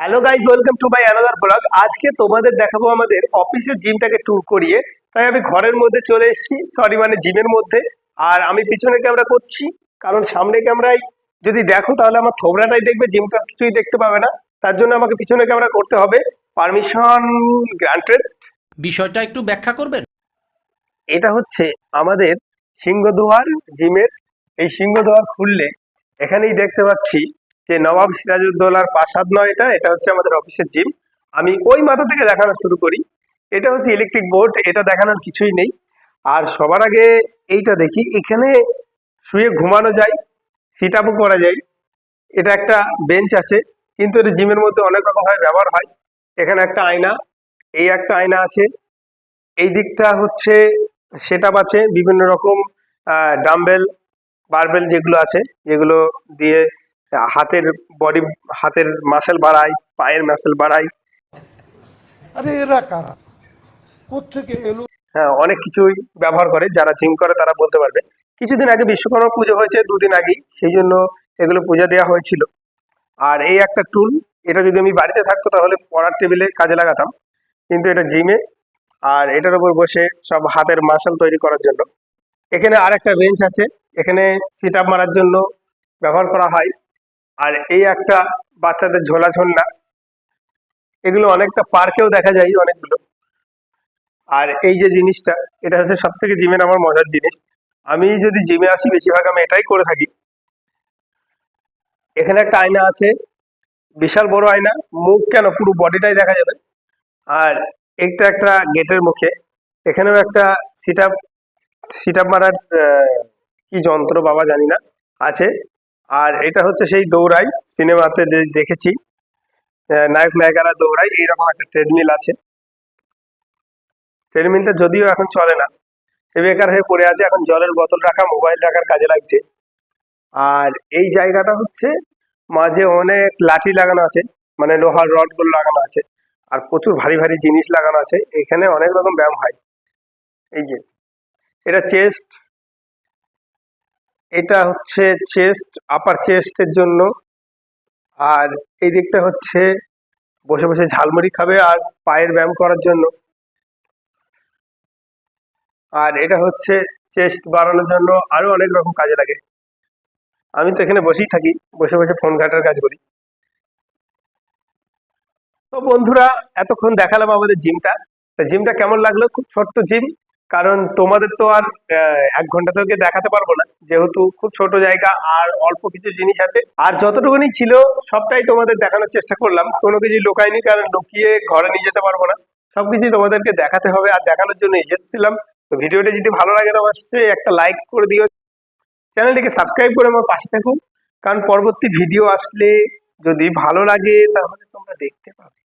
Hello guys welcome to my another blog আজকে তোমাদের দেখাবো আমাদের অফিসের জিমটাকে ট্যুর করিয়ে। তাই আমি ঘরের মধ্যে চলে এসেছি। সরি মানে জিমের মধ্যে। আর আমি পিছনে ক্যামেরা করছি। কারণ সামনে ক্যামেরায় যদি দেখো তাহলে আমার থোবরাটাই দেখবে জিমটা কিছুই দেখতে পাবে না। তার জন্য আমাকে পিছনে ক্যামেরা করতে হবে। পারমিশন গ্রান্টেড বিষয়টা একটু ব্যাখ্যা করবেন? এটা হচ্ছে আমাদের সিংহদুয়ার জিমের এই সিংহদুয়ার খুললে এখানেই দেখতে পাচ্ছি যে নবাব সিরাজউদ্দৌলার প্রাসাদ নয় এটা এটা হচ্ছে আমাদের অফিসের জিম। আমি ওই মাথা থেকে দেখানো শুরু করি। এটা হচ্ছে ইলেকট্রিক বোর্ড এটা দেখানোর কিছুই নেই। আর সবার আগে এইটা দেখি, এখানে শুয়ে ঘুমানো যায় সিট আপও করা যায়। এটা একটা বেঞ্চ আছে, কিন্তু এটা জিমের মধ্যে অনেক রকমভাবে ব্যবহার হয়। এখানে একটা আয়না, এই একটা আয়না আছে। এই দিকটা হচ্ছে সেট আছে, বিভিন্ন রকম ডাম্বেল বারবেল যেগুলো আছে, যেগুলো দিয়ে হাতের বডি হাতের মাসেল বাড়ায় পায়ের মাসেল বাড়ায়। আরে এরা কারা? কোথেকে এলো? হ্যাঁ অনেক কিছুই ব্যবহার করে যারা জিম করে তারা বলতে পারবে। কিছুদিন আগে বিশ্বকর্মা পুজো হয়েছে দুদিন আগেই সেই জন্য এগুলো পূজা দেওয়া হয়েছিল। আর এই একটা টুল এটা যদি আমি বাড়িতে থাকতো তাহলে পড়ার টেবিলে কাজে লাগাতাম। কিন্তু এটা জিমে আর এটার উপর বসে সব হাতের মাসাল তৈরি করার জন্য। এখানে আর একটা বেঞ্চ আছে এখানে সিট আপ মারার জন্য ব্যবহার করা হয়। আর এই একটা বাচ্চাদের ঝোলা ঝোলনা এগুলো অনেকটা পার্কেও দেখা যায় অনেকগুলো। আর এই যে জিনিসটা, এটা হচ্ছে সব থেকে জিমের আমার মজার জিনিস। আমি যদি জিমে আসি, বেশিরভাগ আমি এটাই করে থাকি। এখানে একটা আয়না আছে, বিশাল বড় আয়না, মুখ কেন পুরো বডিটাই দেখা যাবে। আর একটা একটা গেটের মুখে, এখানেও একটা সিট আপ সিট আপ মারার কি যন্ত্র বাবা জানি না, আছে। আর এটা হচ্ছে সেই দৌড়াই, সিনেমাতে দেখেছি। নায়ক নায়িকারা দৌড়ায় এইরকম একটা ট্রেডমিল আছে। ট্রেডমিলটা যদিও এখন চলে না বেকার হয়ে পড়ে আছে, এখন জলের বোতল রাখা মোবাইল রাখার কাজে লাগছে। আর এই জায়গাটা হচ্ছে, মাঝে অনেক লাঠি লাগানো আছে মানে লোহার রডগুলো লাগানো আছে, আর প্রচুর ভারী ভারী জিনিস লাগানো আছে, এখানে অনেক রকম ব্যায়াম হয়। এই যে, এটা চেস্ট এটা হচ্ছে চেস্ট আপার চেস্টের জন্য। আর এই দিকটা হচ্ছে বসে বসে ঝালমুড়ি খাবে আর পায়ের ব্যায়াম করার জন্য। আর এটা হচ্ছে চেস্ট বাড়ানোর জন্য আরও অনেক রকম কাজে লাগে। আমি তো এখানে বসেই থাকি, বসে বসে ফোন ঘাটার কাজ করি। তো বন্ধুরা, এতক্ষণ দেখালাম আমাদের জিমটা। তো জিমটা কেমন লাগল? খুব ছোট্ট জিম, কারণ তোমাদের তো আর এক ঘণ্টা থেকে দেখাতে পারব না। যেহেতু খুব ছোট জায়গা আর অল্প কিছু জিনিস আছে। আর যতটুকুনি ছিল, সবটাই তোমাদের দেখানোর চেষ্টা করলাম। কোনো কিছু লোকাইনি কারণ লুকিয়ে ঘরে নিয়ে যেতে পারব না। সবকিছুই তোমাদেরকে দেখাতে হবে আর দেখানোর জন্য এসেছিলাম। তো ভিডিওটা যদি ভালো লাগে তো অবশ্যই একটা লাইক করে দিও। চ্যানেলটিকে সাবস্ক্রাইব করে আমার পাশে থাকুন। কারণ পরবর্তী ভিডিও আসলে যদি ভালো লাগে, তাহলে তোমরা দেখতে পাবে।